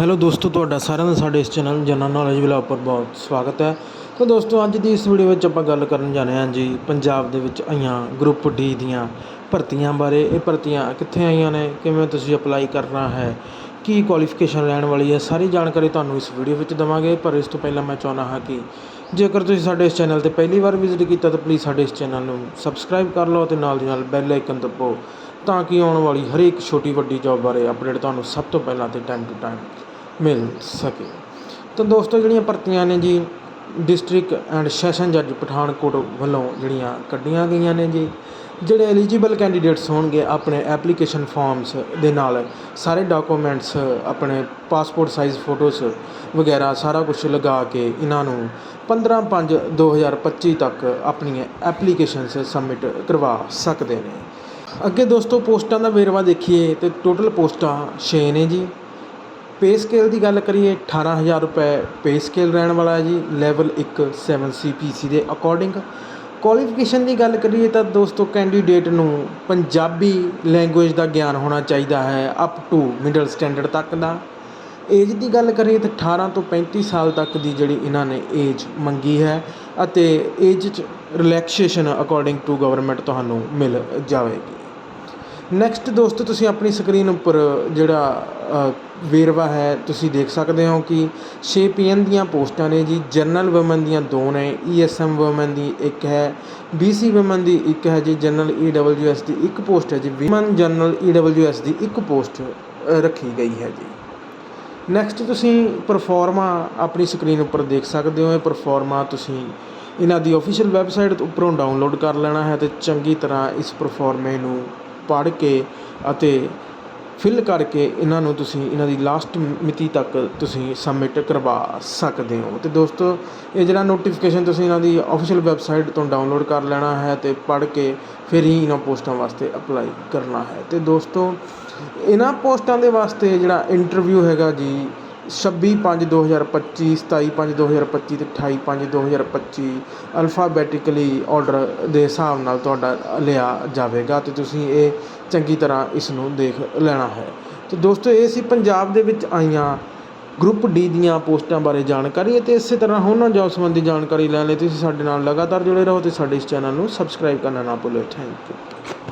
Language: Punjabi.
ਹੈਲੋ ਦੋਸਤੋ, ਤੁਹਾਡਾ ਸਾਰਿਆਂ ਦਾ ਸਾਡੇ ਇਸ ਚੈਨਲ ਜਨਰਲ ਨੌਲੇਜ ਵਲੌਗ ਪਰ ਬਹੁਤ ਸਵਾਗਤ ਹੈ। ਤਾਂ ਦੋਸਤੋ, ਅੱਜ ਦੀ ਇਸ ਵੀਡੀਓ ਵਿੱਚ ਆਪਾਂ ਗੱਲ ਕਰਨ ਜਾ ਰਹੇ ਹਾਂ ਜੀ ਪੰਜਾਬ ਦੇ ਵਿੱਚ ਆਈਆਂ ਗਰੁੱਪ ਡੀ ਦੀਆਂ ਭਰਤੀਆਂ ਬਾਰੇ। ਇਹ ਭਰਤੀਆਂ ਕਿੱਥੇ ਆਈਆਂ ਨੇ? ਕਿਵੇਂ ਤੁਸੀਂ ਅਪਲਾਈ ਕਰਨਾ ਹੈ? ਕੀ ਕੁਆਲੀਫਿਕੇਸ਼ਨ ਲੈਣ ਵਾਲੀ ਹੈ? ਸਾਰੀ ਜਾਣਕਾਰੀ ਤੁਹਾਨੂੰ ਇਸ ਵੀਡੀਓ ਵਿੱਚ ਦਵਾਂਗੇ। ਪਰ ਇਸ ਤੋਂ ਪਹਿਲਾਂ ਮੈਂ ਚਾਹੁੰਦਾ ਹਾਂ ਕਿ ਜੇਕਰ ਤੁਸੀਂ ਸਾਡੇ ਇਸ ਚੈਨਲ ਤੇ ਪਹਿਲੀ ਵਾਰ ਵਿਜ਼ਿਟ ਕੀਤਾ, ਤਾਂ ਪਲੀਜ਼ ਸਾਡੇ ਇਸ ਚੈਨਲ ਨੂੰ ਸਬਸਕ੍ਰਾਈਬ ਕਰ ਲਓ ਤੇ ਨਾਲ ਦੀ ਨਾਲ ਬੈਲ ਆਈਕਨ ਦਬਾਓ ਤਾਂ ਕਿ ਆਉਣ ਵਾਲੀ ਹਰੇਕ ਛੋਟੀ ਵੱਡੀ ਜੌਬ ਬਾਰੇ ਅਪਡੇਟ ਤੁਹਾਨੂੰ ਸਭ ਤੋਂ ਪਹਿਲਾਂ ਤੇ ਟਾਈਮ ਟੂ ਟਾਈਮ ਮਿਲ ਸਕੇ। ਤਾਂ ਦੋਸਤੋ, ਜਿਹੜੀਆਂ ਭਰਤੀਆਂ ਨੇ ਜੀ ਡਿਸਟ੍ਰਿਕਟ ਐਂਡ ਸੈਸ਼ਨ ਜੱਜ ਪਠਾਨਕੋਟ ਵੱਲੋਂ ਜਿਹੜੀਆਂ ਕੱਢੀਆਂ ਗਈਆਂ ਨੇ ਜੀ, ਜਿਹੜੇ ਐਲੀਜੀਬਲ ਕੈਂਡੀਡੇਟਸ ਹੋਣਗੇ ਆਪਣੇ ਐਪਲੀਕੇਸ਼ਨ ਫਾਰਮਸ ਦੇ ਨਾਲ, ਸਾਰੇ ਡਾਕੂਮੈਂਟਸ ਆਪਣੇ ਪਾਸਪੋਰਟ ਸਾਈਜ਼ ਫੋਟੋਸ ਵਗੈਰਾ ਸਾਰਾ ਕੁਝ ਲਗਾ ਕੇ ਇਹਨਾਂ ਨੂੰ 15 5 2025 ਤੱਕ ਆਪਣੀਆਂ ਐਪਲੀਕੇਸ਼ਨਸ ਸਬਮਿਟ ਕਰਵਾ ਸਕਦੇ ਨੇ। ਅੱਗੇ ਦੋਸਤੋ, ਪੋਸਟਾਂ ਦਾ ਵੇਰਵਾ ਦੇਖੀਏ ਤੇ ਟੋਟਲ ਪੋਸਟਾਂ 6 ਨੇ ਜੀ। ਪੇ ਸਕੇਲ ਦੀ ਗੱਲ ਕਰੀਏ 18000 ਰੁਪਏ ਪੇ ਸਕੇਲ ਰਹਿਣ ਵਾਲਾ ਹੈ ਜੀ ਲੈਵਲ ਇੱਕ ਸੈਵਨ ਸੀ ਪੀ ਸੀ ਦੇ ਅਕੋਰਡਿੰਗ ਕੁਆਲੀਫਿਕੇਸ਼ਨ ਦੀ ਗੱਲ ਕਰੀਏ ਤਾਂ ਦੋਸਤੋ ਕੈਂਡੀਡੇਟ ਨੂੰ ਪੰਜਾਬੀ ਲੈਂਗੁਏਜ ਦਾ ਗਿਆਨ ਹੋਣਾ ਚਾਹੀਦਾ ਹੈ ਅਪ ਟੂ ਮਿਡਲ ਸਟੈਂਡਰਡ ਤੱਕ ਦਾ। ਏਜ ਦੀ ਗੱਲ ਕਰੀਏ ਤਾਂ 18 ਤੋਂ 35 ਸਾਲ ਤੱਕ ਦੀ ਜਿਹੜੀ ਇਹਨਾਂ ਨੇ ਏਜ ਮੰਗੀ ਹੈ ਅਤੇ ਏਜ 'ਚ ਰਿਲੈਕਸੇਸ਼ਨ ਅਕੋਰਡਿੰਗ ਟੂ ਗਵਰਨਮੈਂਟ ਤੁਹਾਨੂੰ ਮਿਲ ਜਾਵੇਗੀ। ਨੈਕਸਟ ਦੋਸਤੋ, ਤੁਸੀਂ ਆਪਣੀ ਸਕਰੀਨ ਉੱਪਰ ਜਿਹੜਾ ਵੇਰਵਾ ਹੈ, ਤੁਸੀਂ ਦੇਖ ਸਕਦੇ ਹੋ ਕਿ 6 ਪੀਐਨ ਦੀਆਂ ਪੋਸਟਾਂ ਨੇ ਜੀ। ਜਨਰਲ ਵੂਮਨ ਦੀਆਂ ਦੋ ਨੇ ਈਐਸਐਮ ਵੂਮਨ ਦੀ ਇੱਕ ਹੈ ਬੀਸੀ ਵੂਮਨ ਦੀ ਇੱਕ ਹੈ ਜੀ। ਜਨਰਲ ਈਡਬਲਯੂਐਸ ਦੀ ਇੱਕ ਪੋਸਟ ਹੈ ਜੀ। ਵਿਮਨ ਜਨਰਲ ਈਡਬਲਯੂਐਸ ਦੀ ਇੱਕ ਪੋਸਟ ਰੱਖੀ ਗਈ ਹੈ ਜੀ। ਨੈਕਸਟ ਤੁਸੀਂ ਪਰਫਾਰਮਾ ਆਪਣੀ ਸਕਰੀਨ ਉੱਪਰ ਦੇਖ ਸਕਦੇ ਹੋ। ਇਹ ਪਰਫਾਰਮਾ ਤੁਸੀਂ ਇਹਨਾਂ ਦੀ ਅਫੀਸ਼ੀਅਲ ਵੈਬਸਾਈਟ ਉੱਪਰੋਂ ਡਾਊਨਲੋਡ ਕਰ ਲੈਣਾ ਹੈ ਤੇ ਚੰਗੀ ਤਰ੍ਹਾਂ ਇਸ ਪਰਫਾਰਮੇ ਨੂੰ ਪੜ੍ਹ ਕੇ ਅਤੇ ਫਿਲ ਕਰਕੇ ਇਹਨਾਂ ਨੂੰ ਤੁਸੀਂ, ਇਹਨਾਂ ਦੀ ਲਾਸਟ ਮਿਤੀ ਤੱਕ ਤੁਸੀਂ ਸਬਮਿਟ ਕਰਵਾ ਸਕਦੇ ਹੋ। ਅਤੇ ਦੋਸਤੋ, ਇਹ ਜਿਹੜਾ ਨੋਟੀਫਿਕੇਸ਼ਨ ਤੁਸੀਂ ਇਹਨਾਂ ਦੀ ਅਫੀਸ਼ੀਅਲ ਵੈਬਸਾਈਟ ਤੋਂ ਡਾਊਨਲੋਡ ਕਰ ਲੈਣਾ ਹੈ ਅਤੇ ਪੜ੍ਹ ਕੇ ਫਿਰ ਹੀ ਇਹਨਾਂ ਪੋਸਟਾਂ ਵਾਸਤੇ ਅਪਲਾਈ ਕਰਨਾ ਹੈ। ਅਤੇ ਦੋਸਤੋ, ਇਹਨਾਂ ਪੋਸਟਾਂ ਦੇ ਵਾਸਤੇ ਜਿਹੜਾ ਇੰਟਰਵਿਊ ਹੈਗਾ ਜੀ ਛੱਬੀ ਪੰਜ ਦੋ ਹਜ਼ਾਰ ਪੱਚੀ, ਸਤਾਈ ਪੰਜ ਦੋ ਹਜ਼ਾਰ ਪੱਚੀ ਅਤੇ ਅਠਾਈ ਪੰਜ ਦੋ ਹਜ਼ਾਰ ਪੱਚੀ ਅਲਫਾਬੈਟਿਕਲੀ ਔਡਰ ਦੇ ਹਿਸਾਬ ਨਾਲ ਤੁਹਾਡਾ ਲਿਆ ਜਾਵੇਗਾ ਅਤੇ ਤੁਸੀਂ ਇਹ ਚੰਗੀ ਤਰ੍ਹਾਂ ਇਸ ਨੂੰ ਦੇਖ ਲੈਣਾ ਹੈ। ਅਤੇ ਦੋਸਤੋ, ਇਹ ਸੀ ਪੰਜਾਬ ਦੇ ਵਿੱਚ ਆਈਆਂ ਗਰੁੱਪ ਡੀ ਦੀਆਂ ਪੋਸਟਾਂ ਬਾਰੇ ਜਾਣਕਾਰੀ ਅਤੇ ਇਸੇ ਤਰ੍ਹਾਂ ਹੋਰਨਾਂ ਜੋਬ ਸੰਬੰਧੀ ਜਾਣਕਾਰੀ ਲੈਣ ਲਈ ਤੁਸੀਂ ਸਾਡੇ ਨਾਲ ਲਗਾਤਾਰ ਜੁੜੇ ਰਹੋ ਅਤੇ ਸਾਡੇ ਇਸ ਚੈਨਲ ਨੂੰ ਸਬਸਕ੍ਰਾਈਬ ਕਰਨਾ ਨਾ ਭੁੱਲੋ। Thank you